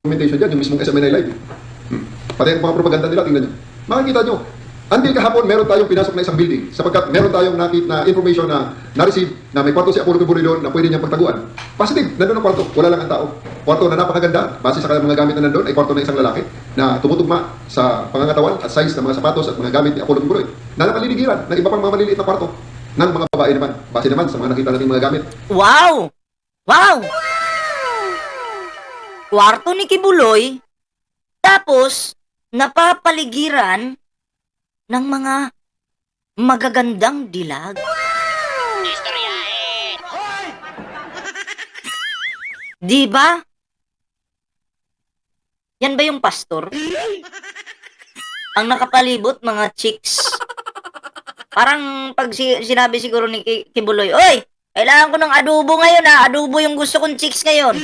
documentation dyan, yung mismong SMNI Live. Hmm. Pati yung mga propaganda nila, tingnan nyo. Makikita nyo, until kahapon, meron tayong pinasok na isang building sapagkat meron tayong nakit na information na na-receive na may kwarto si Apollo doon na pwede niyang pagtaguan. Positive, nandun ang kwarto, wala lang ang tao. Kwarto na napakaganda, base sa mga gamit na nandun, ay kwarto ng isang lalaki na tumutugma sa pangangatawan at size ng mga sapatos at mga gamit ni Apollo Kibuloy. Na nakaliligiran ng iba pang mga maliliit na kwarto ng mga babae naman, base naman sa mga nakita nating mga gamit. Wow! Wow! Kwarto ni Kibuloy, tapos napapaligiran ng mga magagandang dilag. Di ba? Yan ba yung pastor? Ang nakapalibot, mga chicks. Parang pag si- sinabi siguro ni Ki- Kibuloy, Oy, kailangan ko ng adobo ngayon ha. Adobo yung gusto kong chicks ngayon.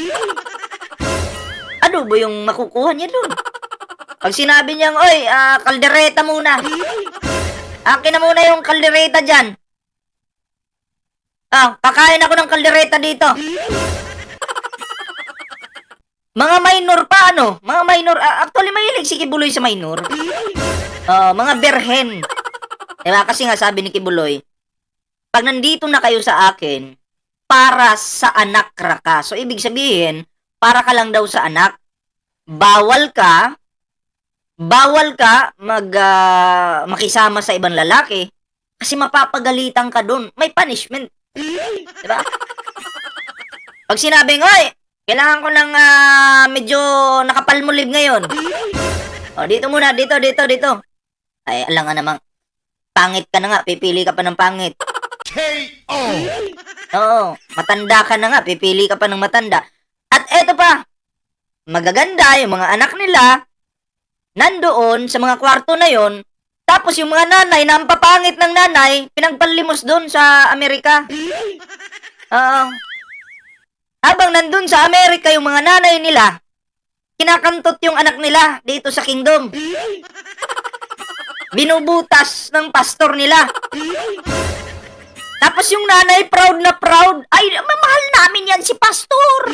Adobo yung makukuha niya dun. Pag sinabi niyang, Oy, ah, kaldereta muna. Akin na muna yung kaldereta dyan. Ah, kakain ako ng kaldereta dito. Mga minor pa, ano? Mga minor. ah, actually, mahilig si Kibuloy sa minor. Ah, mga berhen. Diba? Kasi nga sabi ni Kibuloy, pag nandito na kayo sa akin, para sa anak ra ka. So, ibig sabihin, para ka lang daw sa anak. Bawal ka, bawal ka mag, ah, makisama sa ibang lalaki kasi mapapagalitan ka doon. May punishment. Diba? Pag sinabing, oy, kailangan ko ng ah, medyo nakapalmulib ngayon. O, dito muna, dito, dito, dito. Ay, alam nga namang, pangit ka na nga, pipili ka pa ng pangit. Oo, matanda ka na nga, pipili ka pa ng matanda. At eto pa, magaganda yung mga anak nila, nandoon sa mga kwarto na yon. Tapos yung mga nanay na ang papangit ng nanay, pinagpalimos doon sa Amerika. Oo. Habang nandun sa Amerika yung mga nanay nila, kinakantot yung anak nila dito sa kingdom. Binubutas ng pastor nila. Tapos yung nanay proud na proud, ay, mamahal namin yan si pastor.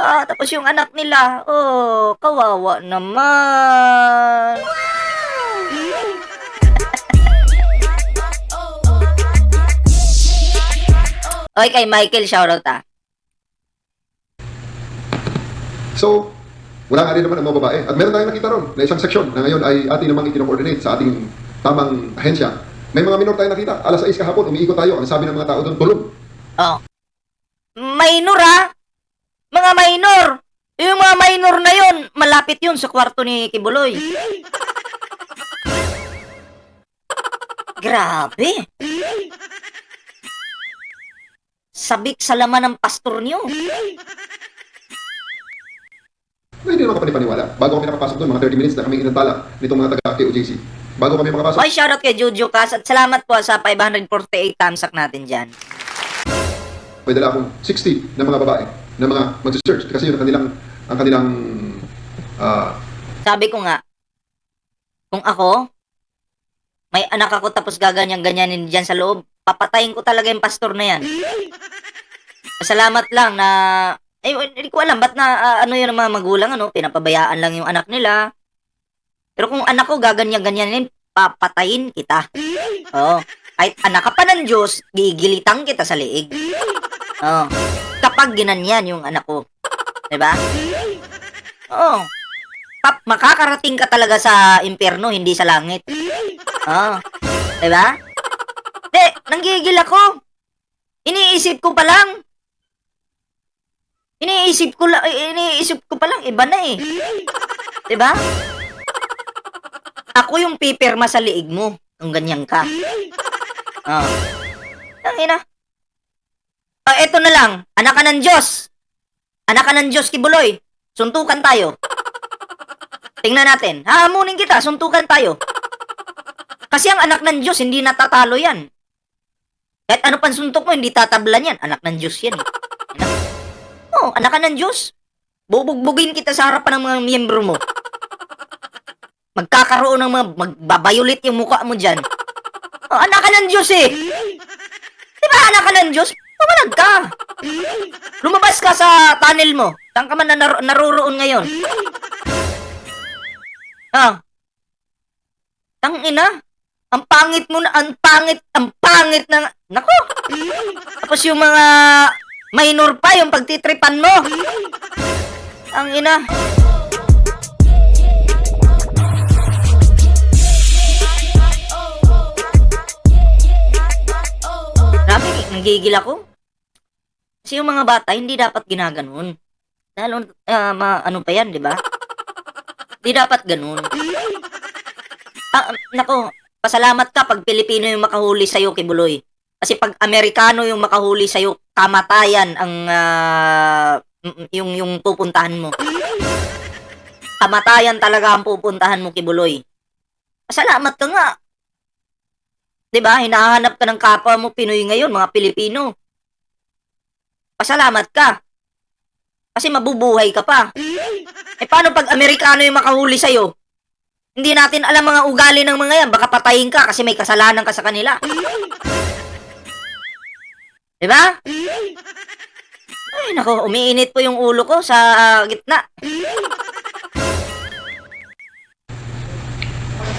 Ah, tapos yung anak nila, oh, kawawa naman. Oy, kay Michael, shoutout ah. So, wala nga rin naman ang mga babae. At meron tayong nakita ron na isang seksyon na ngayon ay ating namang itino-coordinate sa ating tamang ahensya. May mga minor tayo nakita. Alas 6 kahapon, umiikot tayo. Ang sabi ng mga tao doon, tulong. Oh. Minor ah. Mga minor. Yung mga minor na yun, malapit yun sa kwarto ni Kibuloy. Grabe. Sabik sa laman ng pastor niyo. Na hindi naman kami paniwala. Bago kami nakapasok doon, mga 30 minutes na kami inantala nitong mga taga-KOJC. Bago kami makapasok, Oy, shoutout kay Juju Cas at salamat po sa 548 tamsak natin dyan. may dala akong 60 na mga babae na mga mag-search kasi yun ang kanilang ang kanilang ah, Sabi ko nga, kung ako, may anak ako tapos gaganyan-ganyanin dyan sa loob, papatayin ko talaga yung pastor na yan. Salamat lang na, eh, hindi ko alam, ba't na, ah, ano yun ang mga magulang, ano, pinapabayaan lang yung anak nila. Pero kung anak ko gaganyan-ganyanin, papatayin kita. Oo. Kahit anak ka pa ng Diyos, gigilitang kita sa liig. Oo. Kapag ginanyan yung anak ko. Diba? Oo. Pap, makakarating ka talaga sa impyerno, hindi sa langit. Oo. Diba? Di, nanggigil ako. Iniisip ko pa lang. Iniisip ko lang, iniisip ko pa lang, iba na eh. Diba? Ako yung pipirma sa liig mo, kung ganyan ka. Oo. Tangina. Oh, eto na lang. Anak ka ng Diyos. Anak ka ng Diyos, Kibuloy. Suntukan tayo. Tingnan natin. Hahamunin kita, suntukan tayo. Kasi ang anak ng Diyos, hindi natatalo yan. Kahit ano pang suntok mo, hindi tatablan yan. Anak ng Diyos yan eh. Anak. Oh, anak ka ng Diyos. Bubugbugin kita sa harapan ng mga miyembro mo. Magkakaroon ng mga, magbabayulit yung mukha mo dyan. Oh, anak ka ng Diyos eh. Di ba anak ka ng Diyos? Pumalag ka! Lumabas ka sa tunnel mo. Saan ka man na nar- naroroon ngayon? Ah. Tang ina. Ang pangit mo na, ang pangit, ang pangit na, nako. Tapos yung mga minor pa, yung pagtitripan mo. Ang ina. Grabe, nagigil ako. Kasi yung mga bata, hindi dapat ginaganon. Lalo, ah, ma, ano pa yan, di ba? Di dapat ganun. Ah, nako, pasalamat ka pag Pilipino yung makahuli sa'yo, Kibuloy. Kasi pag Amerikano yung makahuli sa'yo, kamatayan ang mm, yung, yung pupuntahan mo. Kamatayan talaga ang pupuntahan mo, Kibuloy. Pasalamat ka nga. 'Di ba? Hinahanap ka ng kapwa mo Pinoy ngayon, mga Pilipino. Pasalamat ka. Kasi mabubuhay ka pa. Eh paano pag Amerikano yung makahuli sa'yo? Hindi natin alam mga ugali ng mga yan. Baka patayin ka kasi may kasalanan ka sa kanila. Diba? Ay, nako, umiinit po yung ulo ko sa ah, gitna.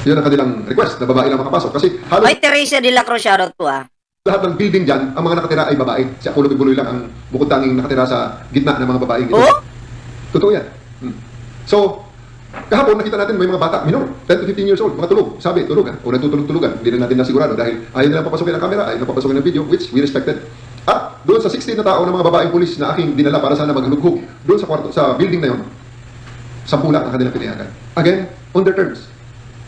Yun ang kanilang request na babae lang makapasok. Kasi halos Ay, Teresa de la Cruz, shoutout po ah. lahat ng building dyan, ang mga nakatira ay babae. Si Apollo Bibuloy lang ang bukod tanging nakatira sa gitna ng mga babaeng ito. Oh? Totoo yan. Hmm. So, kahapon nakita natin may mga bata, minor, 10 to 15 years old, mga tulog. Sabi, tulog ha? O nagtutulog-tulugan. Hindi na natin nasigurado dahil ayaw nilang papasokin ang camera, ayaw nilang papasokin ng video, which we respected. At doon sa 16 na tao ng mga babaeng pulis na aking dinala para sana maglughog, doon sa kwarto, sa building na yon, sampu lang ang kanilang pinayagan. Again, on their terms.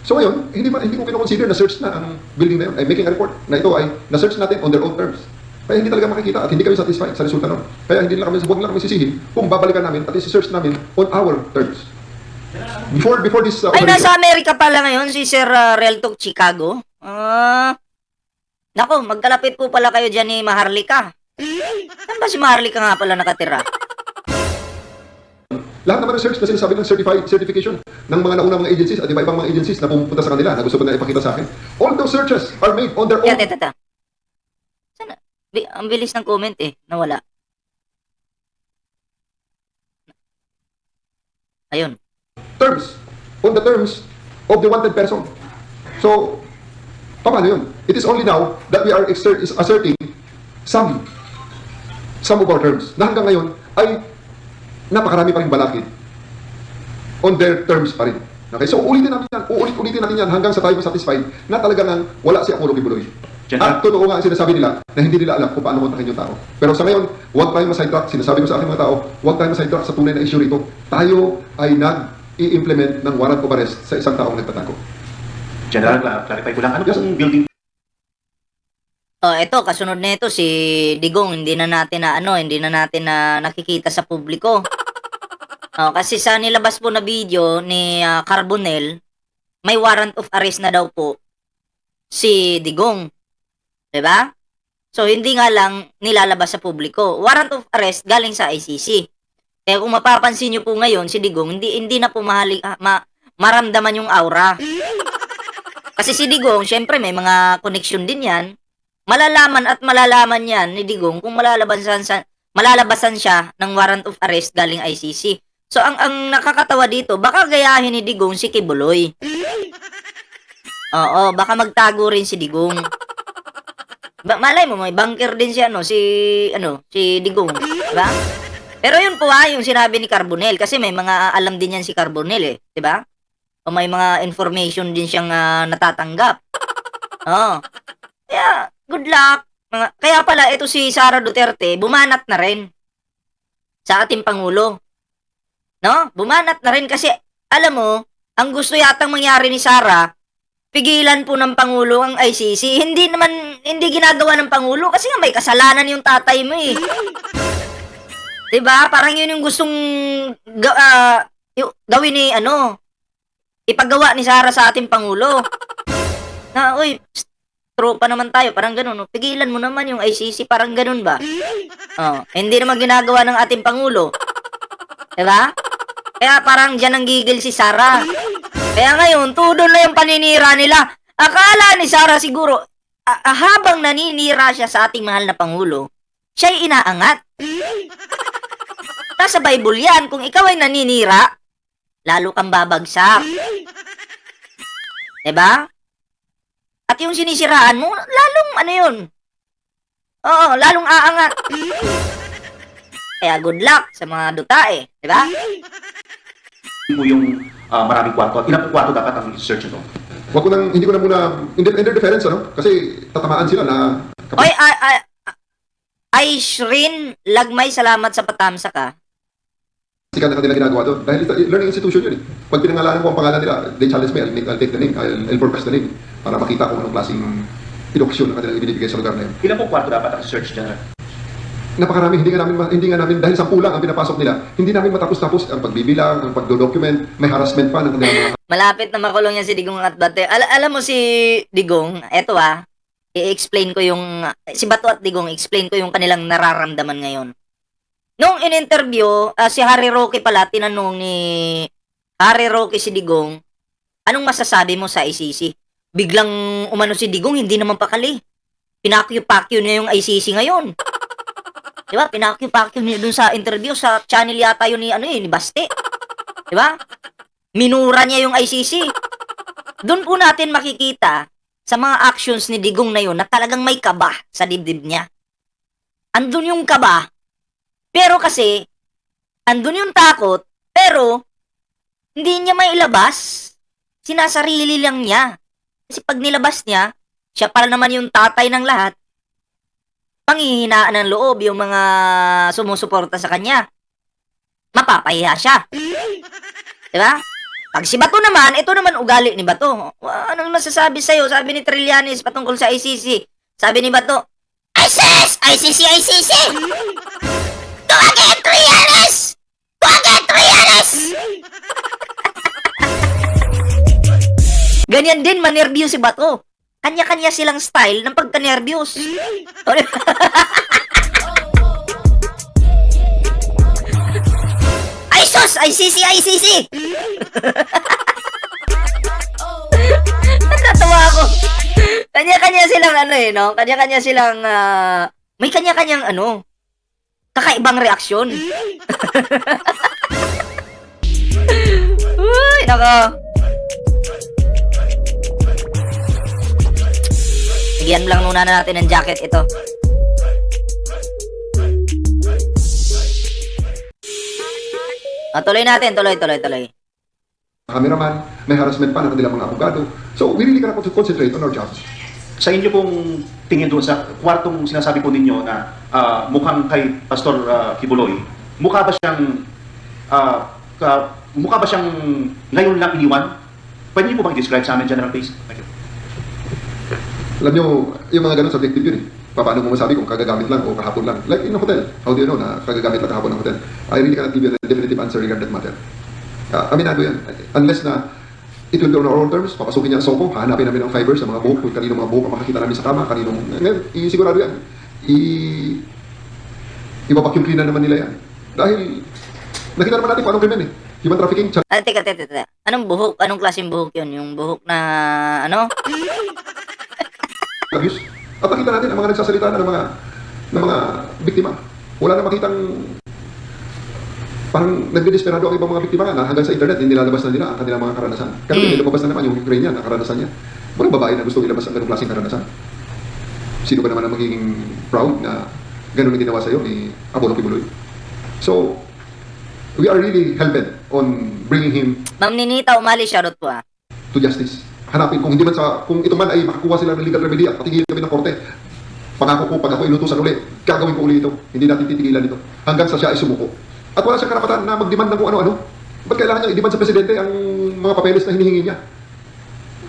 So ngayon, hindi, ma, hindi ko kinoconsider na search na ang building na yun. I'm making a report na ito ay na-search natin on their own terms. Kaya hindi talaga makikita at hindi kami satisfied sa resulta nun. Kaya hindi lang kami, huwag lang kami sisihin kung babalikan namin at i-search namin on our terms. Before before this uh, Ay, nasa Amerika pala ngayon si Sir uh, Reltok Chicago. Ah. nako, magkalapit po pala kayo dyan ni Maharlika. Saan ba si Maharlika nga pala nakatira? Lahat naman ng search na sinasabi ng certified certification ng mga naunang mga agencies at iba-ibang mga agencies na pumunta sa kanila na gusto ko na ipakita sa akin. All those searches are made on their own teka, teka. Sana? Bi- ang bilis ng comment eh. Nawala. Ayun. terms, on the terms of the wanted person. So, paano yun? It is only now that we are exer- is asserting some some of our terms na hanggang ngayon ay napakarami pa rin balakid on their terms pa rin. Okay, so uulitin natin yan, uulit-ulitin natin yan hanggang sa tayo satisfied na talaga nang wala si Apollo Kibuloy. At totoo nga ang sinasabi nila na hindi nila alam kung paano kontakin yung tao. Pero sa ngayon, huwag tayong masidetrack. Sinasabi ko sa aking mga tao, huwag tayong masidetrack sa tunay na issue rito. Tayo ay nag-i-implement ng warrant of arrest sa isang taong nagtatago. General, cla- clarify ko lang. Ano Yes, pong building Oh, eto kasunod nito si Digong hindi na natin na ano, hindi na natin na nakikita sa publiko. Oh, kasi sa nilabas po na video ni ah, Carbonel, may warrant of arrest na daw po si Digong. 'Di ba? So hindi nga lang nilalabas sa publiko. Warrant of arrest galing sa ICC. Kaya kung mapapansin niyo po ngayon si Digong hindi hindi na po mahali, ah, ma, maramdaman yung aura. Kasi si Digong, syempre may mga connection din 'yan malalaman at malalaman yan ni Digong kung malalabasan sa malalabasan siya ng warrant of arrest galing ICC. So ang ang nakakatawa dito, baka gayahin ni Digong si Kibuloy. Oo, baka magtago rin si Digong. Ba, malay mo, may bunker din si ano, si ano, si Digong, di ba? Pero yun po ha, yung sinabi ni Carbonel kasi may mga alam din yan si Carbonel eh, di ba? O may mga information din siyang ah, natatanggap. Oo. Kaya, good luck. Kaya pala, ito si Sara Duterte, bumanat na rin sa ating Pangulo. No? Bumanat na rin kasi, alam mo, ang gusto yatang mangyari ni Sara, pigilan po ng Pangulo ang ICC. Hindi naman, hindi ginagawa ng Pangulo kasi nga may kasalanan yung tatay mo eh. 'Di ba? Parang yun yung gustong ga- ah, yu- gawin ni ano, ipagawa ni Sara sa ating Pangulo. Na, uy, tropa naman tayo, parang ganun. No? Pigilan mo naman yung ICC, parang ganun ba? Oh, hindi naman ginagawa ng ating Pangulo. 'Di ba? Kaya parang diyan ang gigil si Sara. Kaya ngayon, tudo na yung paninira nila. Akala ni Sara siguro, ah, ah, habang naninira siya sa ating mahal na Pangulo, siya'y inaangat. Nasa Bible yan, kung ikaw ay naninira, lalo kang babagsak. 'Di ba? At yung sinisiraan mo, lalong ano yun? Oo, lalong aangat. Kaya good luck sa mga dutae, 'di ba? Po yung ah, maraming kwarto. Ilang kwarto dapat ang search ito? Wag ko nang, hindi ko na muna, in, their- in their defense, ano? Kasi tatamaan sila na Oy, ay, ay, ay, Shrin, lagmay salamat sa patamsa ka. sikat na kanila ginagawa doon. Dahil ito, learning institution yun eh. Pag pinangalanan ko ang pangalan nila, they challenge me, I'll, make- I'll take the name, I'll, I'll broadcast the name para makita kung anong klaseng edukasyon na kanilang ibinibigay sa lugar na yun. Ilang po kwarto dapat ang search dyan? Napakarami, hindi nga namin, hindi nga namin, dahil sampu lang ang pinapasok nila, hindi namin matapos-tapos ang pagbibilang, ang pagdo-document, may harassment pa ng kanilang mga Malapit na makulong yan si Digong at Bate. Al- alam mo si Digong, eto ah, i-explain ko yung, si Bato at Digong, explain ko yung kanilang nararamdaman ngayon. Nung in-interview, ah, si Harry Roque pala, tinanong ni Harry Roque si Digong, anong masasabi mo sa ICC? Biglang umano si Digong, hindi naman pakali. Pinakyo-pakyo niya yung ICC ngayon. Di ba? Pinakyo-pakyo niya dun sa interview sa channel yata yun ni, ano eh, ni Baste. Di ba? Minura niya yung ICC. Doon po natin makikita sa mga actions ni Digong na yun na talagang may kaba sa dibdib niya. Andun yung kaba, pero kasi, andun yung takot, pero hindi niya may ilabas. Sinasarili lang niya. Kasi pag nilabas niya, siya para naman yung tatay ng lahat, panghihinaan ng loob yung mga sumusuporta sa kanya. Mapapahiya siya. Diba? Pag si Bato naman, ito naman ugali ni Bato. Anong nasasabi sa'yo? Sabi ni Trillanes patungkol sa ICC. Sabi ni Bato, ISIS! ICC! ICC! Go again, Trillanes! Go again, Trillanes! Ganyan din, manervyo si Bato. Kanya-kanya silang style ng pagka-nervyos. Di ba? Ay, sus! ICC! ICC! Natatawa ako. Kanya-kanya silang ano eh, no? Kanya-kanya silang, ah, may kanya-kanyang ano, kakaibang reaksyon. Uy, nako. Bigyan lang muna natin ng jacket ito. Ah, tuloy natin, tuloy, tuloy, tuloy. cameraman, may harassment pa ng kanilang mga abogado. So, we really cannot concentrate on our jobs. Sa inyo pong tingin doon sa kwartong sinasabi po ninyo na ah, mukhang kay Pastor ah, Kibuloy, mukha ba siyang ah, ka- mukha ba siyang ngayon lang iniwan? Pwede niyo po bang describe sa amin, General Pace? Thank you. Alam nyo, yung mga ganun subjective yun eh. Paano mo masabi kung kagagamit lang o kahapon lang? Like in a hotel. How do you know na kagagamit lang kahapon ng hotel? I really cannot give you a definitive answer regarding that matter. Uh, aminado yan. Unless na it will be on our own terms, papasukin niya ang soko, hahanapin namin ang fibers sa mga buhok, kung kanino mga buhok ang makakita namin sa kama, kaninong... Ngayon, isigurado yan. I... Ibabacuum cleaner naman nila yan. Dahil, nakita naman natin kung anong krimen eh. Human trafficking, Ah, teka, teka, teka. Anong buhok? Anong klaseng buhok yun? Yung buhok na, ano? abuse. At nakita natin ang mga nagsasalita na ng mga ng mga biktima. Wala na makitang parang nagdidesperado ang ibang mga biktima na hanggang sa internet hindi nilalabas na nila ang kanilang mga karanasan. Pero Mm. lumabas na naman yung Ukrainian na karanasan niya. Walang babae na gusto ilabas ang ganung klaseng karanasan. Sino ba naman ang magiging proud na ganun ang ginawa sa'yo ni Apollo Kibuloy? So, we are really hell-bent on bringing him Ma'am Ninita, umali, shoutout po ah. to justice. Hanapin kung hindi man sa kung ito man ay makakuha sila ng legal remedy at patigilin kami ng korte. Pangako ko pag ako inutusan uli, gagawin ko uli ito. Hindi natin titigilan ito hanggang sa siya ay sumuko. At wala siyang karapatan na mag-demand ng kung ano-ano. Ba't kailangan niya i-demand sa presidente ang mga papeles na hinihingi niya?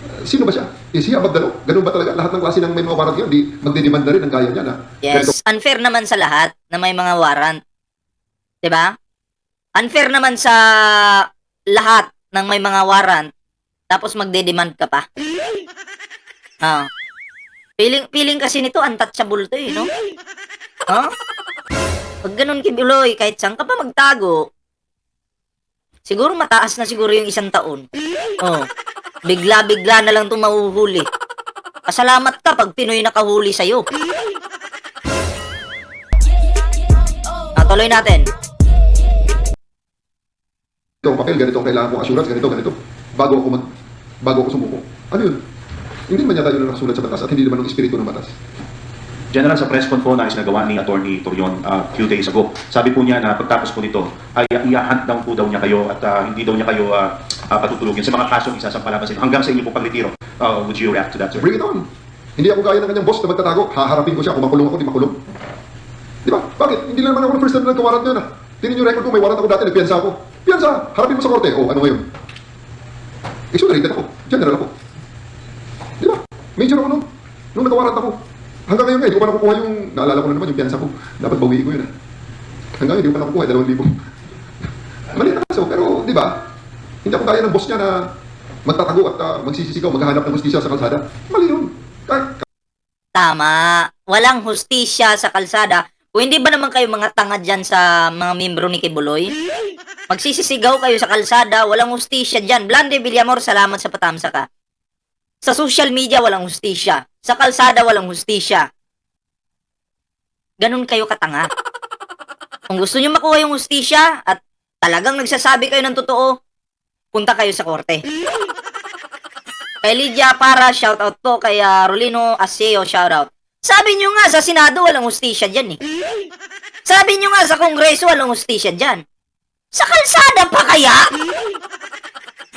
Uh, Sino ba siya? Is he above the law? Ganun ba talaga? Lahat ng klase ng may mga warrant yun, di magdidemand na rin ang gaya niya na ganito Yes, unfair naman sa lahat na may mga warrant. ba? Unfair naman sa lahat ng may mga warrant tapos magde-demand ka pa. Ah. Feeling feeling kasi nito untouchable to eh, no? Ha? Pag ganun kibuloy, kahit saan ka pa magtago, siguro mataas na siguro yung isang taon. Oh. Bigla-bigla na lang itong mahuhuli. Pasalamat ka pag Pinoy nakahuli sa'yo. tuloy natin. Ito ang papel, ganito ang kailangan kong assurance, ganito, ganito. Bago ako mag, bago ako sumuko. Ano yun? Hindi naman yata yun ang nakasulat sa batas at hindi naman ang espiritu ng batas. General, sa press con po na is nagawa ni Attorney Torion a few days ago, sabi po niya na pagtapos po nito, ay i-hunt down po daw niya kayo at ah, hindi daw niya kayo ah, ah, patutulugin sa mga kasong isasampalaban sa inyo hanggang sa inyo po pagretiro. Uh, would you react to that, sir? Bring it on. Hindi ako gaya ng kanyang boss na magtatago. Haharapin ko siya. Kung makulong ako, di makulong. Di ba? Bakit? Hindi naman ako first time na nagkawaran yun ah. Tingnan yung record ko, may warrant ako dati, nagpiyansa ako. Piyansa! Harapin mo sa korte. Oh, ano ngayon? Exonerated ako. General ako. Di ba? Major ako noon. Nung nagkawarant ako. Hanggang ngayon nga, hindi ko pa nakukuha yung, naalala ko na naman yung piyansa ko. Dapat bawiin ko yun ah. Hanggang ngayon, hindi ko pa nakukuha, dalawang libo. Mali na kaso, pero di ba? Hindi ako gaya ng boss niya na magtatago at ah, magsisisigaw, maghahanap ng hustisya sa kalsada. Mali yun. Ka- Tama. Walang hustisya sa kalsada. Kung hindi ba naman kayo mga tanga dyan sa mga membro ni Kibuloy? Magsisisigaw kayo sa kalsada, walang hustisya dyan. Blande Villamor, salamat sa patamsa ka. Sa social media, walang hustisya. Sa kalsada, walang hustisya. Ganun kayo katanga. Kung gusto nyo makuha yung hustisya at talagang nagsasabi kayo ng totoo, punta kayo sa korte. Kay Lydia para shoutout po kay ah, Rolino Aseo shoutout. Sabi nyo nga sa Senado walang hustisya dyan eh. Sabi nyo nga sa Kongreso walang hustisya dyan. Sa kalsada pa kaya?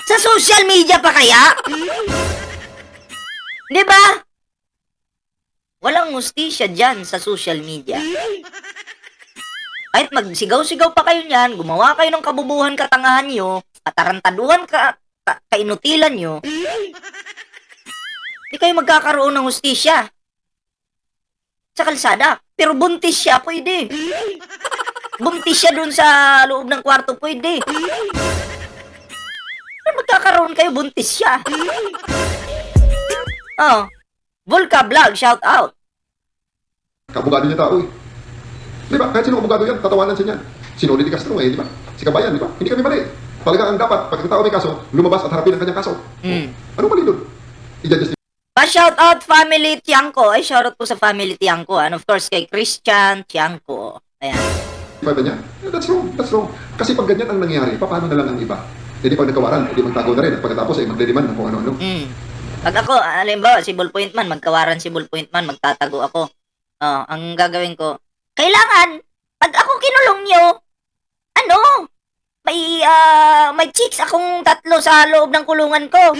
Sa social media pa kaya? Di ba? Walang hustisya dyan sa social media. Kahit magsigaw-sigaw pa kayo niyan, gumawa kayo ng kabubuhan katangahan nyo, katarantaduhan ka, ka kainutilan nyo, Di kayo magkakaroon ng hustisya. Sa kalsada. Pero buntis siya, pwede. Buntis siya dun sa loob ng kwarto, pwede. Pero magkakaroon kayo, buntis siya. Oh. Volca Vlog, shout out. Kabugado niya tao eh. Di ba? Kahit sino kabugado yan, tatawanan siya niyan. Sinuli ni Castro eh, di ba? Si Kabayan, di ba? Hindi kami mali. Talaga ang dapat, pag ang tao may kaso, lumabas at harapin ang kanyang kaso. Mm. Ano mali doon? I-justify Pa-shout out family Tiangco. Ay, shout out po sa family Tiangco. And of course, kay Christian Tiangco. Ayan. ba niya? Eh, That's wrong, that's wrong. Kasi pag ganyan ang nangyari, paano na lang ang iba? Eh di pag nagkawaran, eh di magtago na rin. At pagkatapos ay magdediman ng kung ano-ano. Mm. Pag ako, alimbawa, si Ballpoint Man, magkawaran si Ballpoint Man, magtatago ako. Oh, ang gagawin ko, kailangan, pag ako kinulong nyo, ano, may, ah, may chicks akong tatlo sa loob ng kulungan ko.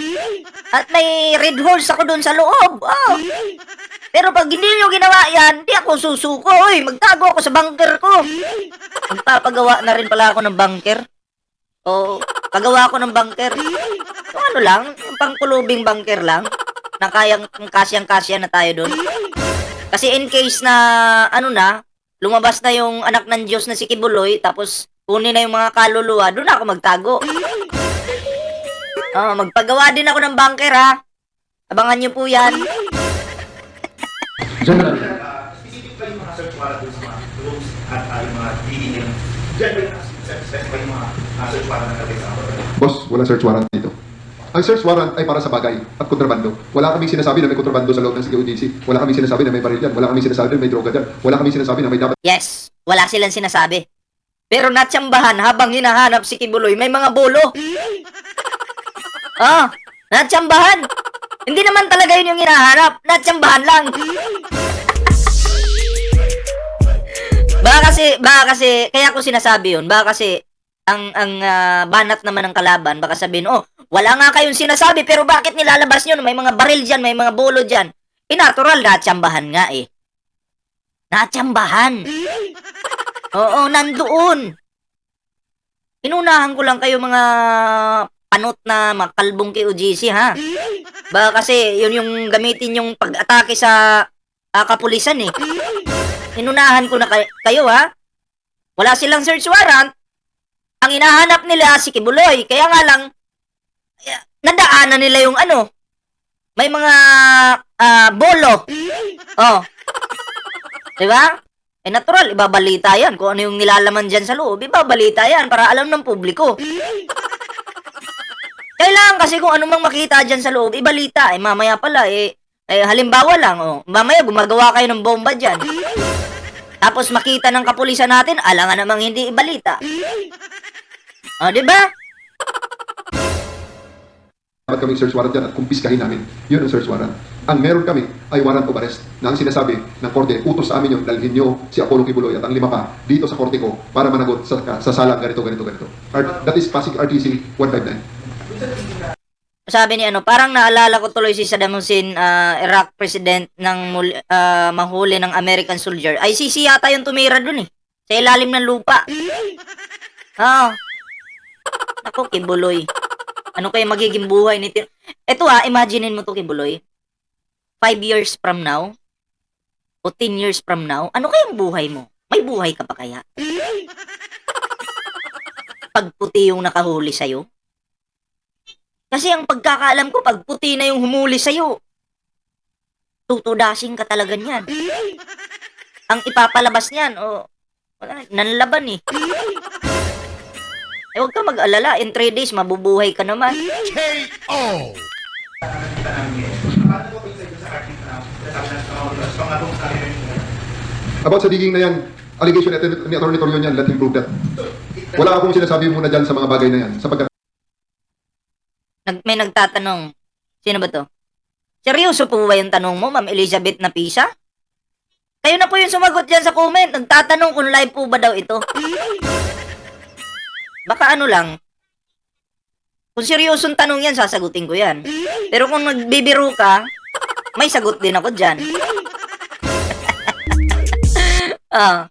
At may red horse ako doon sa loob. Oh. Pero pag hindi nyo ginawa yan, di ako susuko. Oy, magtago ako sa bunker ko. Magpapagawa na rin pala ako ng bunker. Oo, pagawa ko ng bunker. Yung ano lang, pangkulubing bunker lang. Na kayang kasyang-kasya na tayo doon. Kasi in case na, ano na, lumabas na yung anak ng Diyos na si Kibuloy, tapos kunin na yung mga kaluluwa, doon ako magtago. Oh, magpagawa din ako ng bunker ha. Abangan nyo po yan. General, specific ba yung mga search warrant sa mga rooms at uh, yung mga DDM? Diyan ba yung mga uh, search warrant na Boss, wala search warrant dito. Ang search warrant ay para sa bagay at kontrabando. Wala kaming sinasabi na may kontrabando sa loob ng CODC. Wala kaming sinasabi na may baril dyan. Wala kaming sinasabi na may droga dyan. Wala kaming sinasabi na may dapat Yes, wala silang sinasabi. Pero natsambahan habang hinahanap si Kibuloy, may mga bolo. Ah, natsambahan. Hindi naman talaga yun yung hinahanap. Natsambahan lang. baka kasi, baka kasi, kaya ko sinasabi yun. Baka kasi, ang ang ah, banat naman ng kalaban, baka sabihin, oh, wala nga kayong sinasabi, pero bakit nilalabas nyo? May mga baril dyan, may mga bolo dyan. Eh, natural, natsambahan nga eh. Natsambahan. Oo, nandoon. Inunahan ko lang kayo mga panot na makalbong kay OGC, ha? Baka kasi yun yung gamitin yung pag-atake sa ah, kapulisan, eh. Inunahan ko na kay- kayo, ha? Wala silang search warrant. Ang hinahanap nila si Kibuloy. Kaya nga lang, eh, nadaanan nila yung ano, may mga ah, bolo. Oh. 'Di ba? Eh natural, ibabalita yan. Kung ano yung nilalaman dyan sa loob, ibabalita yan para alam ng publiko. Kailangan kasi kung ano mang makita dyan sa loob, ibalita. Eh mamaya pala, eh, eh halimbawa lang, oh, mamaya gumagawa kayo ng bomba dyan. Tapos makita ng kapulisan natin, alangan namang hindi ibalita. O, di ba? dapat kaming search warrant yan at kumpiskahin namin. Yun ang search warrant. Ang meron kami ay warrant of arrest na ang sinasabi ng korte, utos sa amin yung dalhin nyo si Apollo Kibuloy at ang lima pa dito sa korte ko para managot sa, sa salang ganito, ganito, ganito. Art, that is Pasig RTC 159. Sabi ni ano, parang naalala ko tuloy si Saddam Hussein, ah, Iraq president ng ah, mahuli ng American soldier. ICC yata yung tumira dun eh. Sa ilalim ng lupa. Oo. Ako, Kibuloy. Ano kaya magiging buhay ni Tin... Ito ah, imaginein mo to, Kibuloy. Five years from now, o 10 years from now, ano kayang buhay mo? May buhay ka pa kaya? Pag puti yung nakahuli sa'yo? Kasi ang pagkakaalam ko, pag puti na yung humuli sa'yo, tutudasing ka talaga niyan. Ang ipapalabas niyan, o, wala, nanlaban eh. Eh, huwag ka mag-alala. In 3 days, mabubuhay ka naman. Paano po kayo sa article na sabi na sa pangalong rin About sa digging na yan, allegation ni ni Atty. Torion yan, let him prove that. Wala akong sinasabi muna dyan sa mga bagay na yan. Sapagkat Nag, may nagtatanong, sino ba to? Seryoso po ba yung tanong mo, Ma'am Elizabeth Napisa? Kayo na po yung sumagot dyan sa comment. Nagtatanong kung live po ba daw ito. Baka ano lang, kung seryosong tanong yan, sasagutin ko yan. Pero kung nagbibiro ka, may sagot din ako dyan. ah,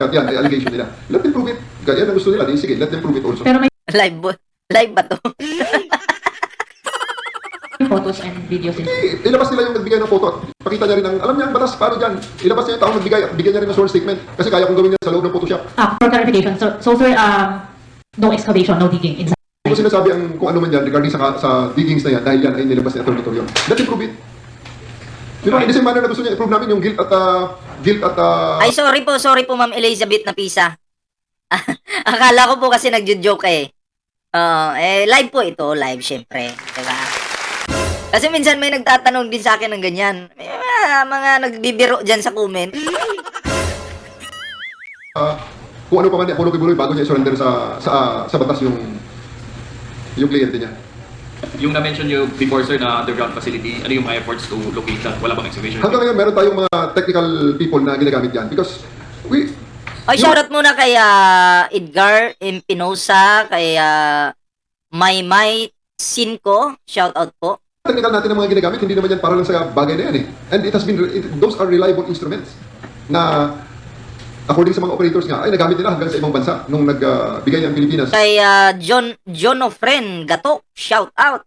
yan, ay allegation nila. Let them prove it. Yan ang gusto nila. Di, sige, let them prove it also. Pero may live, bo- live ba to? photos and videos din. Eh, ilabas nila yung nagbigay ng photo at pakita niya rin ang, alam niya ang batas, paano dyan? Ilabas niya yung taong nagbigay at bigyan niya rin ng sworn statement kasi kaya kong gawin yan sa loob ng Photoshop. Ah, for clarification, so, so sir, um, no excavation, no digging inside. Ko sinasabi ang kung ano man yan regarding sa, sa diggings na yan dahil yan ay nilabas ni Atty. Torion. Let him prove it. Di ba, in the same manner na gusto niya i-prove namin yung guilt at, ah, guilt at, ah, Ay, sorry po, sorry po, Ma'am Elizabeth Napisa. Akala ko po kasi nagjo-joke eh. Ah, eh, live po ito, live syempre. Diba? Kasi minsan may nagtatanong din sa akin ng ganyan. May mga, mga nagbibiro dyan sa comment. ah, kung ano pa man ni Apollo Kibuloy bago niya i-surrender sa, sa, sa batas yung, yung kliyente niya. Yung na-mention nyo before, sir, na underground facility, ano yung mga efforts to locate that? Wala bang excavation? Hanggang ngayon, meron tayong mga technical people na ginagamit yan because we, Ay, shoutout muna kay ah, Edgar Empinosa, kay ah, Maymay Cinco. Shoutout po. technical natin ang mga ginagamit, hindi naman yan para lang sa bagay na yan eh. And it has been, it, those are reliable instruments na according sa mga operators nga, ay nagamit nila hanggang sa ibang bansa nung nagbigay ang Pilipinas Kay ah, John John Ofren Gato, shout out.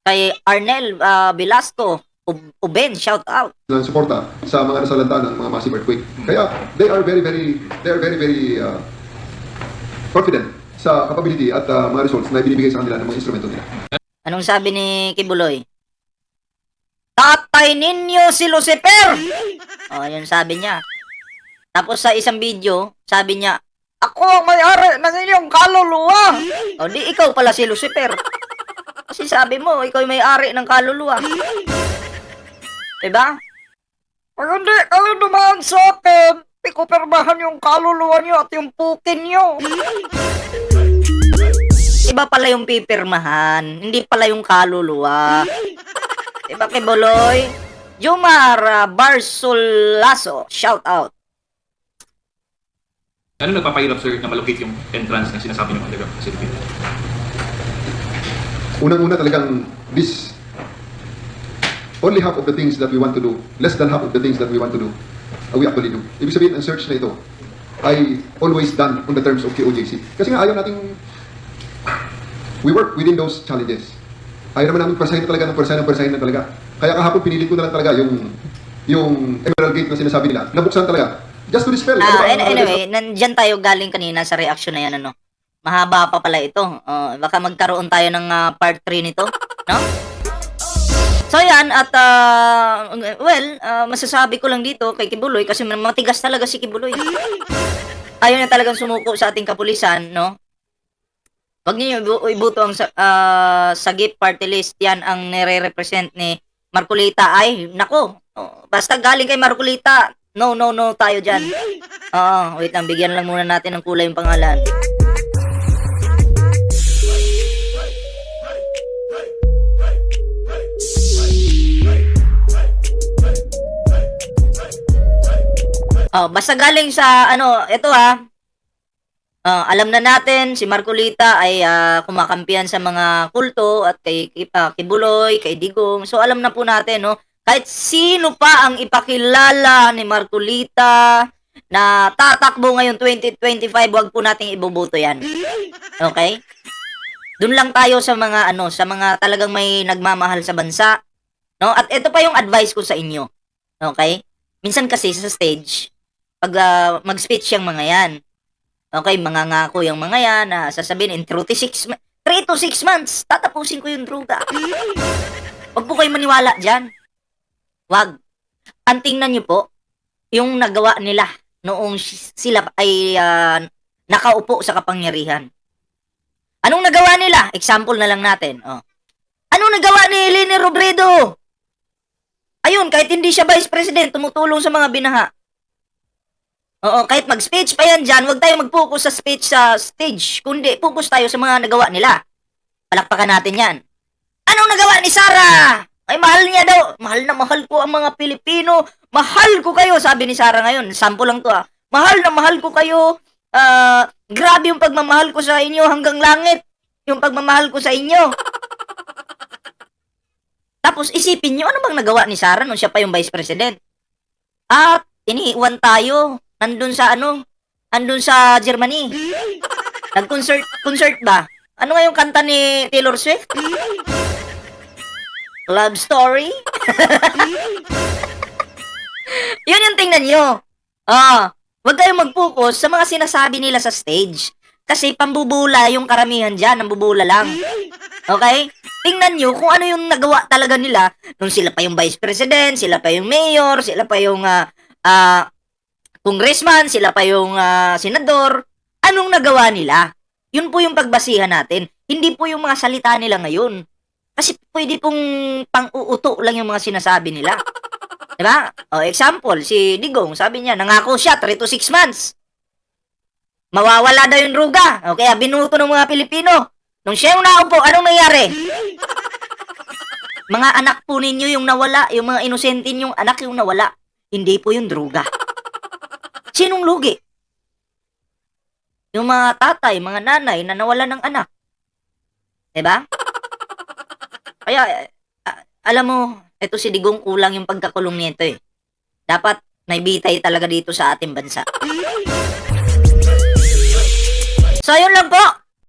Kay Arnel ah, Velasco, Ub- Uben, shout out. ng suporta sa mga nasalanta ng mga massive earthquake. Kaya they are very, very, they are very, very uh, confident sa capability at uh, mga results na ibinibigay sa kanila ng mga instrumento nila. Anong sabi ni Kibuloy? Tatay ninyo si Lucifer! Oh, yun sabi niya. Tapos sa isang video, sabi niya, Ako ang may-ari ng inyong kaluluwa! O di ikaw pala si Lucifer. Kasi sabi mo, ikaw yung may-ari ng kaluluwa. Diba? Pag hindi kayo dumaan sa akin, ikupermahan yung kaluluwa niyo at yung pukin niyo. Iba pala yung pipirmahan, hindi pala yung kaluluwa. Diba kay Boloy? Jumar uh, Barsolaso, shout out. Ano nagpapahirap, sir, na malocate yung entrance na sinasabi ng underground facility? Unang-una talagang this only half of the things that we want to do, less than half of the things that we want to do, uh, we actually do. Ibig sabihin, ang search na ito ay always done on the terms of KOJC. Kasi nga ayaw nating we work within those challenges. Ayaw naman namin persahin na talaga ng persahin ng persahin na talaga. Kaya kahapon pinilit ko na lang talaga yung yung Emerald Gate na sinasabi nila. Nabuksan talaga. Just to dispel. Ah, Ano anyway, nandyan tayo galing kanina sa reaction na yan, ano. Mahaba pa pala ito. Oh, baka magkaroon tayo ng ah, part 3 nito, no? So yan, at ah, well, ah, masasabi ko lang dito kay Kibuloy kasi matigas talaga si Kibuloy. Ayaw na talagang sumuko sa ating kapulisan, no? Wag niyo ibu- ibuto ang sa, ah, sagip party list. Yan ang nire-represent ni Marcolita. Ay, nako. Oh, basta galing kay Marcolita, no, no, no tayo dyan. Oo, wait lang, bigyan lang muna natin ng kulay yung pangalan. Oh, basta galing sa ano, ito ha. Ah, alam na natin si Marcolita ay ah, kumakampihan sa mga kulto at kay ah, kay Buloy, kay Digong. So alam na po natin no, kahit sino pa ang ipakilala ni Marcolita na tatakbo ngayon 2025, wag po nating iboboto 'yan. Okay? Doon lang tayo sa mga ano, sa mga talagang may nagmamahal sa bansa. No? At ito pa yung advice ko sa inyo. Okay? Minsan kasi sa stage, pag ah, mag-speech yung mga yan, okay, mangangako yung mga yan na sasabihin in 36 ma- 3 to 6 months, tatapusin ko yung droga. Huwag po kayo maniwala dyan. Wag. Ang tingnan nyo po, yung nagawa nila noong si- sila ay ah, nakaupo sa kapangyarihan. Anong nagawa nila? Example na lang natin. Oh. Anong nagawa ni Leni Robredo? Ayun, kahit hindi siya vice president, tumutulong sa mga binaha. Oo, kahit mag-speech pa yan dyan, huwag tayo mag-focus sa speech sa stage, kundi focus tayo sa mga nagawa nila. Palakpakan natin yan. Anong nagawa ni Sarah? Ay, mahal niya daw. Mahal na mahal ko ang mga Pilipino. Mahal ko kayo, sabi ni Sarah ngayon. Sample lang to ah. Mahal na mahal ko kayo. Ah, grabe yung pagmamahal ko sa inyo hanggang langit. Yung pagmamahal ko sa inyo. Tapos isipin nyo, ano bang nagawa ni Sarah nung siya pa yung vice president? At iniiwan tayo. Nandun sa ano? Nandun sa Germany. Nag-concert concert ba? Ano nga yung kanta ni Taylor Swift? Love story? Yun yung tingnan nyo. Ah, wag kayong mag-focus sa mga sinasabi nila sa stage. Kasi pambubula yung karamihan dyan, nambubula lang. Okay? Tingnan nyo kung ano yung nagawa talaga nila nung sila pa yung vice president, sila pa yung mayor, sila pa yung ah, ah, congressman, sila pa yung ah, senador. Anong nagawa nila? Yun po yung pagbasihan natin. Hindi po yung mga salita nila ngayon. Kasi pwede pong pang-uuto lang yung mga sinasabi nila. Diba? O, example, si Digong, sabi niya, nangako siya, 3 to 6 months. Mawawala daw yung druga. O, kaya binuto ng mga Pilipino. Nung siya yung naupo, anong nangyari? Mga anak po ninyo yung nawala, yung mga inosente yung anak yung nawala. Hindi po yung druga. Sinong lugi? Yung mga tatay, mga nanay na nawala ng anak. Diba? Kaya, alam mo, ito si Digong kulang yung pagkakulong nito eh. Dapat may bitay talaga dito sa ating bansa. So, yun lang po.